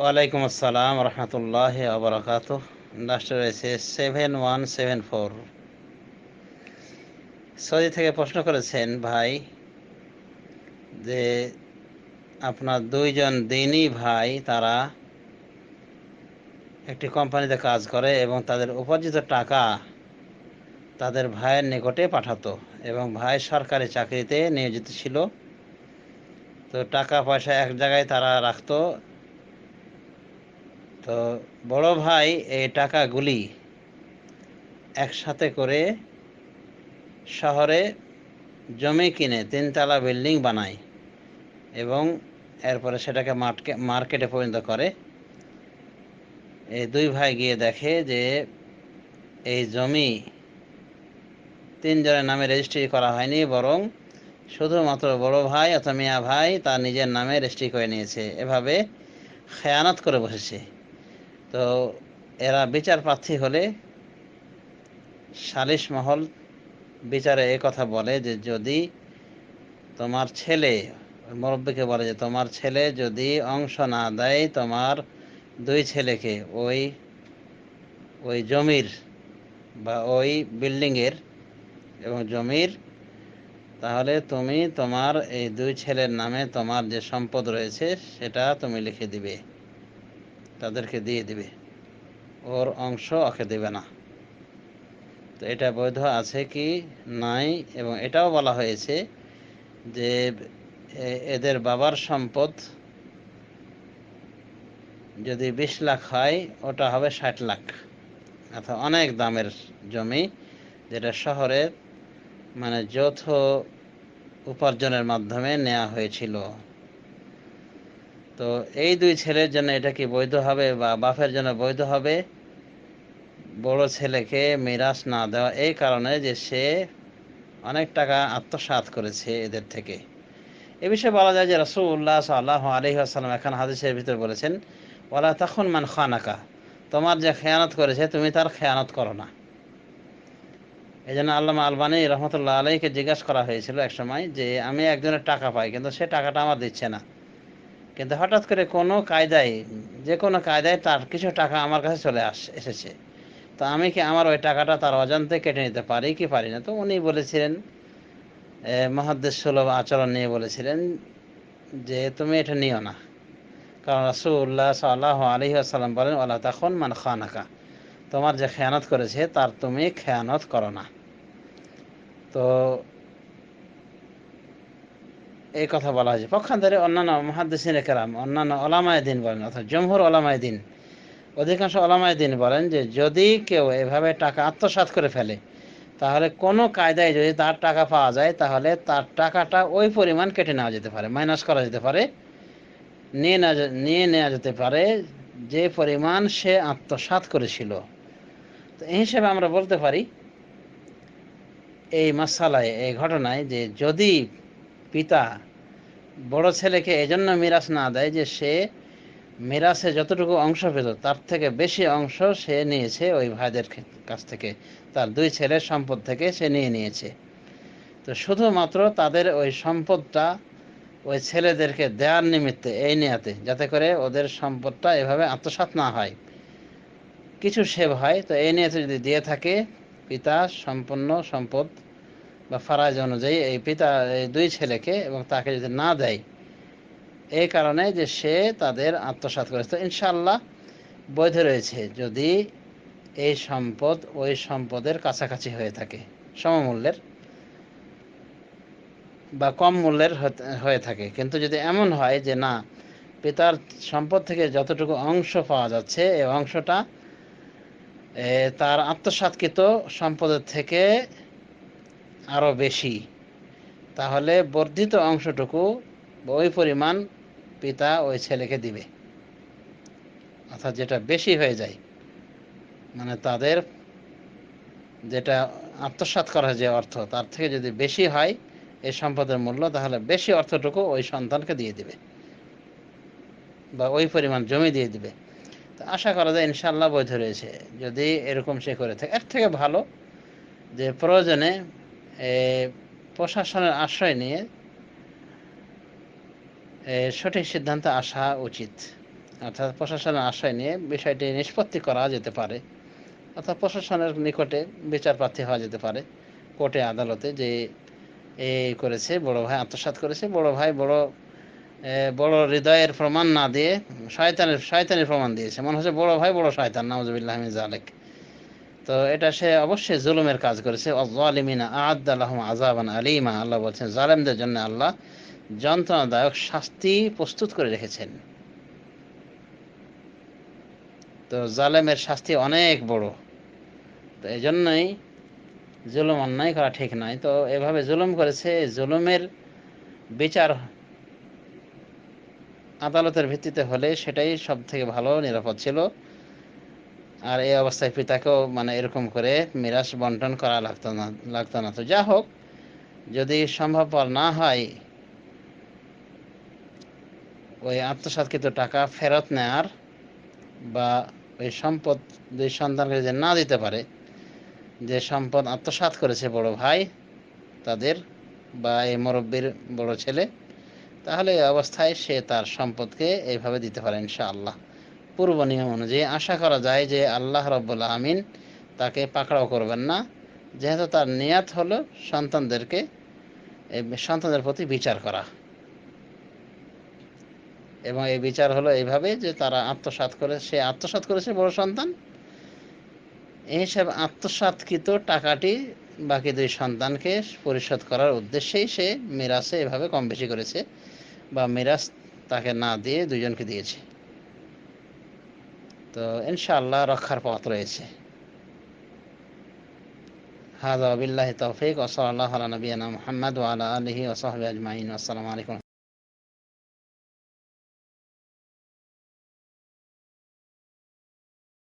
ওয়ালাইকুম আসসালাম রহমতুল্লাহ আবরাকাত লাস্টে রয়েছে seven one seven four Saudi থেকে প্রশ্ন করেছেন ভাই যে আপনার দুইজন দিনই ভাই তারা একটি কোম্পানিতে কাজ করে এবং তাদের উপার্জিত টাকা তাদের ভাইয়ের নিকটে পাঠাতো এবং ভাই সরকারি চাকরিতে নিয়োজিত ছিল। তো টাকা পয়সা এক জায়গায় তারা রাখতো তো বড় ভাই এই টাকাগুলি একসাথে করে শহরে জমি কিনে তিনতলা বিল্ডিং বানায় এবং এরপরে সেটাকে মার্কেটে পরিণত করে। এই দুই ভাই গিয়ে দেখে যে এই জমি তিনজনের নামে রেজিস্ট্রি করা হয়নি, বরং শুধুমাত্র বড় ভাই অথবা মিয়া ভাই তার নিজের নামে রেজিস্ট্রি করে নিয়েছে। এভাবে খেয়ানত করে বসেছে। তো এরা বিচার প্রার্থী হলে সালিশ মহল বিচারে এ কথা বলে যে যদি তোমার ছেলে, মুরব্বীকে বলে যে তোমার ছেলে যদি অংশ না দেয় তোমার দুই ছেলেকে ওই ওই জমির বা ওই বিল্ডিংয়ের এবং জমির, তাহলে তুমি তোমার এই দুই ছেলের নামে তোমার যে সম্পদ রয়েছে সেটা তুমি লিখে দিবে। তাদেরকে দিয়ে দিবে। ওর অংশ ওকে দেবে না। তো এটা বৈধ আছে কি? নাই। এবং এটাও বলা হয়েছে যে এদের বাবার সম্পদ যদি বিশ লাখ হয়, ওটা হবে ষাট লাখ। অর্থাৎ অনেক দামের জমি যেটা শহরের মানে যৌথ উপার্জনের মাধ্যমে নেওয়া হয়েছিল। তো এই দুই ছেলের জন্য এটা কি বৈধ হবে বা বাপের জন্য বৈধ হবে? বড় ছেলেকে মিরাস না দেওয়া এই কারণে যে সে অনেক টাকা আত্মসাত করেছে এদের থেকে। এ বিষয়ে বলা যায় যে রসুল্লাহ সাল্লাহ আলহি আসালাম এখন হাদিসের ভিতরে বলেছেন ওলা তখন মান খানাকা, তোমার যে খেয়ানত করেছে তুমি তার খেয়ানত করো না। এই জন্য আল্লামা আলবানী রহমতুল্লাহ আলহীকে জিজ্ঞাসা করা হয়েছিল এক সময় যে, আমি একজনের টাকা পাই, কিন্তু সে টাকাটা আমার দিচ্ছে না। কিন্তু হঠাৎ করে কোনো কায়দায়, যে কোনো কায়দায় তার কিছু টাকা আমার কাছে চলে আস, এসেছে। তো আমি কি আমার ওই টাকাটা তার অজান্তে কেটে নিতে পারি কি পারি না? তো উনি বলেছিলেন মহাদ্দেশ সুলভ আচরণ নিয়ে বলেছিলেন যে, তুমি এটা নিও না। কারণ রাসুল্লাহ সাল্লাহ আলহি আসাল্লাম বলেন আল্লাহ তখন মান খানাকা। তোমার যে খেয়ানত করেছে, তার তুমি খেয়ানত করো না। তো এই কথা বলা হয়েছে। পক্ষান্তরে অন্যান্য মহাদ্দিন কেরাম, অন্যান্য ওলামায় দিন বলেন, অর্থাৎ জমহুর ওলামায় দিন, অধিকাংশ ওলামায় দিন বলেন যে, যদি কেউ এভাবে টাকা আত্মসাত করে ফেলে, তাহলে কোনো কায়দায় যদি তার টাকা পাওয়া যায়, তাহলে তার টাকাটা ওই পরিমাণ কেটে নেওয়া যেতে পারে মাইনাস করা যেতে পারে, নিয়ে নেওয়া নিয়ে নেওয়া যেতে পারে যে পরিমাণ সে আত্মসাত করেছিল। তো এই হিসেবে আমরা বলতে পারি, এই মাসালায়, এই ঘটনায় যে যদি পিতা বড় ছেলেকে এজন্য মিরাস না দেয় যে সে মিরাসে যতটুকু অংশ পেত, তার থেকে বেশি অংশ সে নিয়েছে ওই ভাইদের কাছ থেকে। তার দুই ছেলের সম্পদ থেকে সে নিয়ে নিয়েছে। তো শুধুমাত্র তাদের ওই সম্পদটা ওই ছেলেদেরকে দেওয়ার নিমিত্তে এই নেয়াতে, যাতে করে ওদের সম্পদটা এভাবে আত্মসাত না হয়। কিছু সেভ হয়, তো এই নিয়েতে যদি দিয়ে থাকে, পিতা সম্পূর্ণ সম্পদ বা ফারাজ অনুযায়ী এই পিতা, এই দুই ছেলেকে এবং তাকে যদি না দেয়, এই কারণে যে সে তাদের আত্মসাত করেছে ইনশাল্লাহ বৈধ রয়েছে যদি এই সম্পদ ওই সম্পদের কাছাকাছি হয়ে থাকে, সমমূল্যের বা কম মূল্যের হয়ে থাকে। কিন্তু যদি এমন হয় যে না, পিতার সম্পদ থেকে যতটুকু অংশ পাওয়া যাচ্ছে, এই অংশটা তার আত্মসাৎকৃত সম্পদের থেকে আরও বেশি। তাহলে বর্ধিত অংশটুকু ওই পরিমাণ পিতা ওই ছেলেকে দিবে। অর্থাৎ যেটা বেশি হয়ে যায় মানে তাদের যেটা আত্মসাত করা যে অর্থ, তার থেকে যদি বেশি হয় এই সম্পদের মূল্য, তাহলে বেশি অর্থটুকু ওই সন্তানকে দিয়ে দিবে। বা ওই পরিমাণ জমি দিয়ে দিবে। তো আশা করা যায় ইনশাল্লাহ বৈধ রয়েছে। যদি এরকম সে করে থাকে, এর থেকে ভালো যে প্রয়োজনে প্রশাসনের আশ্রয় নিয়ে সঠিক সিদ্ধান্তে আসা উচিত। অর্থাৎ প্রশাসনের আশ্রয় নিয়ে বিষয়টি নিষ্পত্তি করা যেতে পারে। অর্থাৎ প্রশাসনের নিকটে বিচার প্রার্থী হওয়া যেতে পারে। কোর্টে আদালতে যে এ করেছে, বড় ভাই আত্মসাৎ করেছে, বড় ভাই বড় বড় হৃদয়ের প্রমাণ না দিয়ে, শয়তানের শয়তানের প্রমাণ দিয়েছে। মনে হচ্ছে বড় ভাই বড় শয়তান, নাউজুবিল্লাহ মিন জালেক তো এটা সে অবশ্যই জুলুমের কাজ করেছে। অজালিমিনা আজাবান আলিমা, আল্লাহ বলছেন, জালেমদের জন্য আল্লাহ যন্ত্রণাদায়ক শাস্তি প্রস্তুত করে রেখেছেন। তো জালেমের শাস্তি অনেক বড়। তো এই জন্যই জুলুম অন্যায় করা ঠিক নয়। তো এভাবে জুলুম করেছে জুলুমের বিচার আদালতের ভিত্তিতে হলে সেটাই সব থেকে ভালো, নিরাপদ ছিল। আর এই অবস্থায় পিতাকেও মানে এরকম করে মিরাস বন্টন করা লাগতো না লাগতো না। তো যা হোক, যদি সম্ভবপর না হয়, ওই আত্মসাৎকৃত টাকা ফেরত নেয়ার বা ওই সম্পদ দুই সন্তানকে যদি না দিতে পারে, যে সম্পদ আত্মসাৎ করেছে বড় ভাই তাদের বা এই মুরব্বীর বড় ছেলে, তাহলে এই অবস্থায় সে তার সম্পদকে এইভাবে দিতে পারে ইনশাআল্লাহ। পূর্ব নিয়ম অনুযায়ী আশা করা যায় যে আল্লাহ রব্বুল আমিন তাকে পাকড়াও করবেন না। যেহেতু তার নিয়াত হলো সন্তানদেরকে সন্তানদের প্রতি বিচার করা। এবং এই বিচার হলো এইভাবে যে তারা আত্মসাৎ করে, সে আত্মসাৎ করেছে বড় সন্তান। এই হিসাবে আত্মসাৎকৃত টাকাটি বাকি দুই সন্তানকে পরিশোধ করার উদ্দেশ্যেই সে মিরাসে এভাবে কম বেশি করেছে বা মিরাস তাকে না দিয়ে দুজনকে দিয়েছে। তো ইনশাআল্লাহ রক্ষার পথ রয়েছে হাজা বিল্লাহি তৌফিক ওসলাল্লাহ আলা নবিয়ানা মুহাম্মদ ওয়া আলা আলিহি ওয়া সাহবিহি আজমাইন আসসালামু আলাইকুম